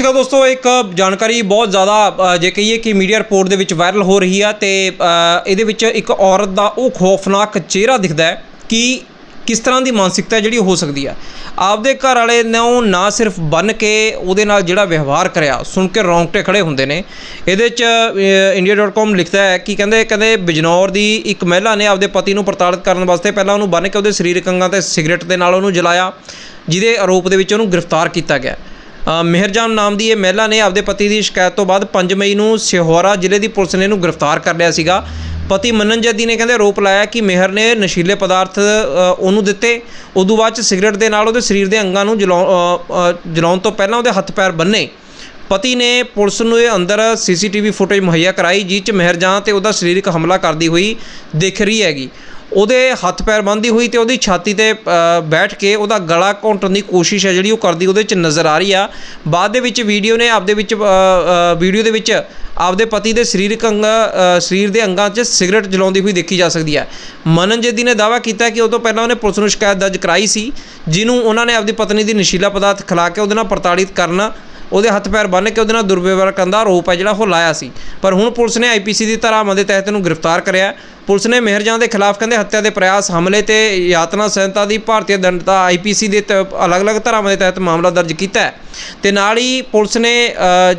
ਸ਼੍ਰੀ ਅਕਾਲ ਦੋਸਤੋ, ਇੱਕ ਜਾਣਕਾਰੀ ਬਹੁਤ ਜ਼ਿਆਦਾ ਜੇ ਕਹੀਏ ਕਿ ਮੀਡੀਆ ਰਿਪੋਰਟ ਦੇ ਵਿੱਚ ਵਾਇਰਲ ਹੋ ਰਹੀ ਆ ਤੇ ਇਹਦੇ ਵਿੱਚ ਇੱਕ ਔਰਤ ਦਾ ਉਹ ਖੌਫਨਾਕ ਚਿਹਰਾ ਦਿਖਦਾ ਹੈ ਕਿ ਕਿਸ ਤਰ੍ਹਾਂ ਦੀ ਮਾਨਸਿਕਤਾ ਜਿਹੜੀ ਹੋ ਸਕਦੀ ਆ। ਆਪਦੇ ਘਰ ਵਾਲੇ ਨੇ ਉਹ ਨਾ ਸਿਰਫ ਬੰਨ ਕੇ ਉਹਦੇ ਨਾਲ ਜਿਹੜਾ ਵਿਵਹਾਰ ਕਰਿਆ, ਸੁਣ ਕੇ ਰੌਂਗਟੇ ਖੜੇ ਹੁੰਦੇ ਨੇ। ਇਹਦੇ ਚ india.com ਲਿਖਦਾ ਹੈ ਕਿ ਕਹਿੰਦੇ ਕਹਿੰਦੇ ਬਿਜਨੌਰ ਦੀ ਇੱਕ ਮਹਿਲਾ ਨੇ ਆਪਦੇ ਪਤੀ ਨੂੰ ਪ੍ਰਤਾੜਿਤ ਕਰਨ ਵਾਸਤੇ ਪਹਿਲਾਂ ਉਹਨੂੰ ਬੰਨ ਕੇ ਉਹਦੇ ਸਰੀਰਕ ਅੰਗਾਂ ਤੇ ਸਿਗਰਟ ਦੇ ਨਾਲ ਉਹਨੂੰ ਜਲਾਇਆ, ਜਿਹਦੇ ਆਰੋਪ ਦੇ ਵਿੱਚ ਉਹਨੂੰ ਗ੍ਰਿਫਤਾਰ ਕੀਤਾ ਗਿਆ। ਮਿਹਰਜਾਨ ਨਾਮ ਦੀ ਇਹ ਮਹਿਲਾ ਨੇ ਆਪਦੇ ਪਤੀ ਦੀ ਸ਼ਿਕਾਇਤ ਤੋਂ ਬਾਅਦ 5 ਮਈ ਨੂੰ ਸਿਹੋਰਾ ਜ਼ਿਲ੍ਹੇ ਦੀ ਪੁਲਿਸ ਨੇ ਇਹਨੂੰ ਗ੍ਰਿਫਤਾਰ ਕਰ ਲਿਆ ਸੀਗਾ। ਪਤੀ ਮੰਨਨ ਜੱਦੀ ਨੇ ਕਹਿੰਦੇ ਆਰੋਪ ਲਾਇਆ ਕਿ ਮਿਹਰ ਨੇ ਨਸ਼ੀਲੇ ਪਦਾਰਥ ਉਹਨੂੰ ਦਿੱਤੇ। ਉਦੋਂ ਬਾਅਦ ਚ ਸਿਗਰਟ ਦੇ ਨਾਲ ਉਹਦੇ ਸਰੀਰ ਦੇ ਅੰਗਾਂ ਨੂੰ ਜਲਾਉ- ਜਲਾਉਣ ਤੋਂ ਪਹਿਲਾਂ ਉਹਦੇ ਹੱਥ ਪੈਰ ਬੰਨੇ। ਪਤੀ ਨੇ ਪੁਲਿਸ ਨੂੰ ਇਹ ਅੰਦਰ ਸੀਸੀਟੀਵੀ ਫੁਟੇਜ ਮੁਹੱਈਆ ਕਰਾਈ ਜਿਸ ਚ ਮਿਹਰਜਾਨ ਤੇ ਉਹਦਾ ਸਰੀਰਕ ਹਮਲਾ ਕਰਦੀ ਹੋਈ ਦਿਖ ਰਹੀ ਹੈਗੀ। ਉਹਦੇ ਹੱਥ ਪੈਰ ਬੰਨ੍ਹਦੀ ਹੋਈ ਤੇ ਉਹਦੀ ਛਾਤੀ ਤੇ ਬੈਠ ਕੇ ਉਹਦਾ ਗਲਾ ਘੁੰਟਣ ਦੀ ਕੋਸ਼ਿਸ਼ ਹੈ ਜਿਹੜੀ ਉਹ ਕਰਦੀ, ਉਹਦੇ ਚ ਨਜ਼ਰ ਆ ਰਹੀ ਆ। ਬਾਅਦ ਦੇ ਵਿੱਚ ਵੀਡੀਓ ਨੇ ਆਪਦੇ ਵਿੱਚ ਵੀਡੀਓ ਦੇ ਵਿੱਚ ਆਪਦੇ ਪਤੀ ਦੇ ਸਰੀਰਕ ਅੰਗ ਸਰੀਰ ਦੇ ਅੰਗਾਂ 'ਚ ਸਿਗਰਟ ਜਲਾਉਂਦੀ ਹੋਈ ਦੇਖੀ ਜਾ ਸਕਦੀ ਹੈ। ਮਨਨ ਜੱਦੀ ਨੇ ਦਾਅਵਾ ਕੀਤਾ ਕਿ ਉਹ ਤੋਂ ਪਹਿਲਾਂ ਉਹਨੇ ਪੁਲਿਸ ਨੂੰ ਸ਼ਿਕਾਇਤ ਦਰਜ ਕਰਾਈ ਸੀ, ਜਿਹਨੂੰ ਉਹਨਾਂ ਨੇ ਆਪਦੀ ਪਤਨੀ ਦੀ ਨਸ਼ੀਲਾ ਪਦਾਰਥ ਖਿਲਾ ਕੇ ਉਹਦੇ ਨਾਲ ਪ੍ਰਤਾੜਿਤ ਕਰਨਾ ਉਹਦੇ ਹੱਥ ਪੈਰ ਬੰਨ੍ਹ ਕੇ ਉਹਦੇ ਨਾਲ ਦੁਰਵਿਵਹਾਰ ਕਰਨ ਦਾ ਆਰੋਪ ਹੈ ਜਿਹੜਾ ਉਹ ਲਾਇਆ ਸੀ। ਪਰ ਹੁਣ ਪੁਲਿਸ ਨੇ ਆਈਪੀਸੀ ਦੀ ਧਾਰਾਵਾਂ ਦੇ ਤਹਿਤ ਇਹਨੂੰ ਗ੍ਰਿਫਤਾਰ ਕਰਿਆ ਪੁਲਿਸ ਨੇ ਮਿਹਰਜਾਂ ਦੇ ਖਿਲਾਫ ਕਹਿੰਦੇ ਹੱਤਿਆ ਦੇ ਪ੍ਰਯਾਸ ਹਮਲੇ ਤੇ ਯਾਤਨਾ ਸੰਹਿਤਾ ਦੀ ਭਾਰਤੀ ਦੰਡਤਾ ਆਈਪੀਸੀ ਦੇ ਤ- ਅਲੱਗ-ਅਲੱਗ ਧਾਰਾਵਾਂ ਦੇ ਤਹਿਤ ਮਾਮਲਾ ਦਰਜ ਕੀਤਾ ਹੈ। ਤੇ ਨਾਲ ਹੀ ਪੁਲਿਸ ਨੇ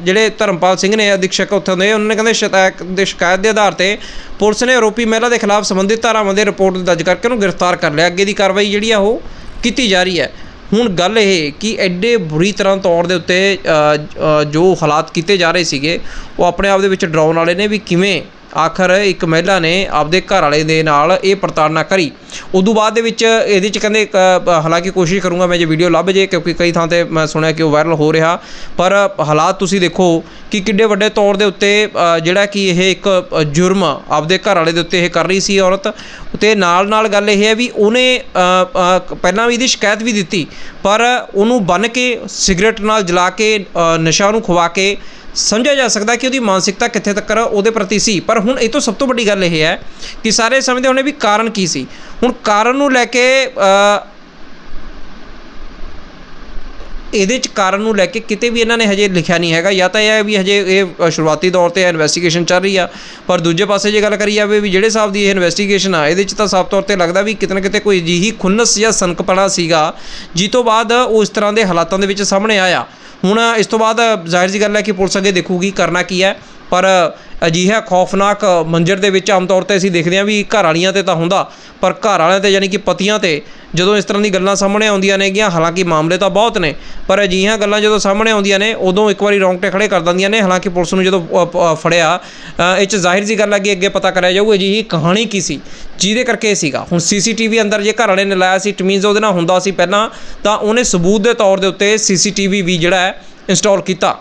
ਜਿਹੜੇ ਧਰਮਪਾਲ ਸਿੰਘ ਨੇ ਅਧਿਕਸ਼ਕ ਉੱਥੋਂ ਦੇ, ਉਹਨਾਂ ਨੇ ਕਹਿੰਦੇ ਸ਼ਿਕਾਇਤ ਦੇ ਸ਼ਿਕਾਇਤ ਦੇ ਆਧਾਰ ਤੇ ਪੁਲਿਸ ਨੇ ਆਰੋਪੀ ਮਹਿਲਾ ਦੇ ਖਿਲਾਫ ਸੰਬੰਧਿਤ ਧਾਰਾਵਾਂ ਦੇ ਰਿਪੋਰਟ ਦਰਜ ਕਰਕੇ ਉਹਨੂੰ ਗ੍ਰਿਫਤਾਰ ਕਰ ਲਿਆ। ਅੱਗੇ ਦੀ ਕਾਰਵਾਈ ਜਿਹੜੀ ਆ ਉਹ ਕੀਤੀ ਜਾ ਰਹੀ ਹੈ। ਹੁਣ ਗੱਲ ਇਹ ਕਿ ਐਡੇ ਬੁਰੀ ਤਰ੍ਹਾਂ ਤੌਰ ਦੇ ਉੱਤੇ ਜੋ ਹਾਲਾਤ ਕੀਤੇ ਜਾ ਰਹੇ ਸੀਗੇ, ਉਹ ਆਪਣੇ ਆਪ ਦੇ ਵਿੱਚ ਡਰਾਉਣ ਵਾਲੇ ਨੇ ਵੀ ਕਿਵੇਂ ਆਖਰ ਇੱਕ ਮਹਿਲਾ ਨੇ ਆਪਦੇ ਘਰ ਵਾਲੇ ਦੇ ਨਾਲ ਇਹ ਪ੍ਰਤਾੜਨਾ ਕਰੀ। ਉਦੋਂ ਬਾਅਦ ਦੇ ਵਿੱਚ ਇਹਦੇ ਚ ਕਹਿੰਦੇ ਇੱਕ, ਹਾਲਾਂਕਿ ਕੋਸ਼ਿਸ਼ ਕਰੂੰਗਾ ਮੈਂ ਜੇ ਵੀਡੀਓ ਲੱਭ ਜੇ ਕਿਉਂਕਿ ਕਈ ਥਾਂ ਤੇ ਮੈਂ ਸੁਣਿਆ ਕਿ ਉਹ ਵਾਇਰਲ ਹੋ ਰਿਹਾ। ਪਰ ਹਾਲਾਤ ਤੁਸੀਂ ਦੇਖੋ ਕਿ ਕਿੱਡੇ ਵੱਡੇ ਤੌਰ ਦੇ ਉੱਤੇ ਜਿਹੜਾ ਕਿ ਇਹ ਇੱਕ ਜੁਰਮ ਆਪਦੇ ਘਰ ਵਾਲੇ ਦੇ ਉੱਤੇ ਇਹ ਕਰ ਰਹੀ ਸੀ ਔਰਤ। ਤੇ ਨਾਲ ਨਾਲ ਗੱਲ ਇਹ ਹੈ ਵੀ ਉਹਨੇ ਪਹਿਲਾਂ ਵੀ ਇਹਦੀ ਸ਼ਿਕਾਇਤ ਵੀ ਦਿੱਤੀ ਪਰ ਉਹਨੂੰ ਬੰਨ ਕੇ ਸਿਗਰਟ ਨਾਲ ਜਲਾ ਕੇ ਨਸ਼ਾ ਨੂੰ ਖਵਾ ਕੇ ਸਮਝਿਆ ਜਾ ਸਕਦਾ ਕਿ ਉਹਦੀ ਮਾਨਸਿਕਤਾ ਕਿੱਥੇ ਤੱਕ ਉਹਦੇ ਪ੍ਰਤੀ ਸੀ। ਪਰ ਹੁਣ ਇਹ ਤੋਂ ਸਭ ਤੋਂ ਵੱਡੀ ਗੱਲ ਇਹ ਹੈ ਕਿ ਸਾਰੇ ਸਮਝਦੇ ਹੋਣੇ ਵੀ ਕਾਰਨ ਕੀ ਸੀ। ਹੁਣ ਕਾਰਨ ਨੂੰ ਲੈ ਕੇ ਇਹਦੇ ਚ ਕਾਰਨ ਨੂੰ ਲੈ ਕੇ ਕਿਤੇ ਵੀ ਇਹਨਾਂ ਨੇ ਹਜੇ ਲਿਖਿਆ ਨਹੀਂ ਹੈਗਾ। ਜਾਂ ਤਾਂ ਇਹ ਹੈ ਵੀ ਹਜੇ ਇਹ ਸ਼ੁਰੂਆਤੀ ਤੌਰ ਤੇ ਇਨਵੈਸਟੀਗੇਸ਼ਨ ਚੱਲ ਰਹੀ ਆ। ਪਰ ਦੂਜੇ ਪਾਸੇ ਜੇ ਗੱਲ ਕਰੀ ਜਾਵੇ ਵੀ ਜਿਹੜੇ ਸਾਹਿਬ ਦੀ ਇਹ ਇਨਵੈਸਟੀਗੇਸ਼ਨ ਆ, ਇਹਦੇ ਚ ਤਾਂ ਸਾਫ਼ ਤੌਰ ਤੇ ਲੱਗਦਾ ਵੀ ਕਿਤੇ ਨਾ ਕਿਤੇ ਕੋਈ ਅਜਿਹੀ ਖੁੰਨਸ ਜਾਂ ਸਨਕਪਣਾ ਸੀਗਾ ਜਿਸ ਤੋਂ ਬਾਅਦ ਉਹ ਇਸ ਤਰ੍ਹਾਂ ਦੇ ਹਾਲਾਤਾਂ ਦੇ ਵਿੱਚ ਸਾਹਮਣੇ ਆਇਆ। ਹੁਣ ਇਸ ਤੋਂ ਬਾਅਦ ਜ਼ਾਹਿਰ ਜੀ ਗੱਲ ਹੈ ਕਿ ਪੁਲਿਸ ਅੱਗੇ ਦੇਖੂਗੀ ਕਰਨਾ ਕੀ ਹੈ। ਪਰ ਅਜਿਹਾ ਖੌਫਨਾਕ ਮੰਜ਼ਰ ਦੇ ਵਿੱਚ ਆਮ ਤੌਰ ਤੇ ਅਸੀਂ ਦੇਖਦੇ ਹਾਂ ਵੀ ਘਰ ਵਾਲੀਆਂ ਤੇ ਤਾਂ ਹੁੰਦਾ, ਪਰ ਘਰ ਵਾਲਿਆਂ ਤੇ ਯਾਨੀ ਕਿ ਪਤੀਆਂ ਤੇ ਜਦੋਂ ਇਸ ਤਰ੍ਹਾਂ ਦੀ ਗੱਲਾਂ ਸਾਹਮਣੇ ਆਉਂਦੀਆਂ ਨੇਗੀਆਂ, ਹਾਲਾਂਕਿ ਮਾਮਲੇ ਤਾਂ ਬਹੁਤ ਨੇ, ਪਰ ਅਜਿਹੀਆਂ ਗੱਲਾਂ ਜਦੋਂ ਸਾਹਮਣੇ ਆਉਂਦੀਆਂ ਨੇ, ਉਦੋਂ ਇੱਕ ਵਾਰੀ ਰੌਂਗਟੇ ਖੜੇ ਕਰ ਦਿੰਦੀਆਂ ਨੇ, ਹਾਲਾਂਕਿ ਪੁਲਿਸ ਨੂੰ ਜਦੋਂ ਪ- ਫੜਿਆ ਇਹ ਚ ਜ਼ਾਹਿਰ ਜੀ ਗੱਲ ਹੈ ਕਿ ਅੱਗੇ ਪਤਾ ਕਰਿਆ ਜਾਊਗਾ ਅਜਿਹੀ ਕਹਾਣੀ ਕੀ ਸੀ, ਜਿਹਦੇ ਕਰਕੇ ਇਹ ਸੀਗਾ। ਹੁਣ ਸੀਸੀਟੀਵੀ ਅੰਦਰ ਜੇ ਘਰ ਵਾਲੇ ਨੇ ਲਾਇਆ ਸੀ ਟਮੀਜ਼ ਉਹਦੇ ਨਾਲ ਹੁੰਦਾ ਸੀ ਪਹਿਲਾਂ, ਤਾਂ ਉਹਨੇ ਸਬੂਤ ਦੇ ਤੌਰ ਦੇ ਉੱਤੇ ਸੀਸੀਟੀਵੀ ਵੀ ਜਿਹੜਾ ਹੈ ਇੰਸਟਾਲ ਕੀਤਾ।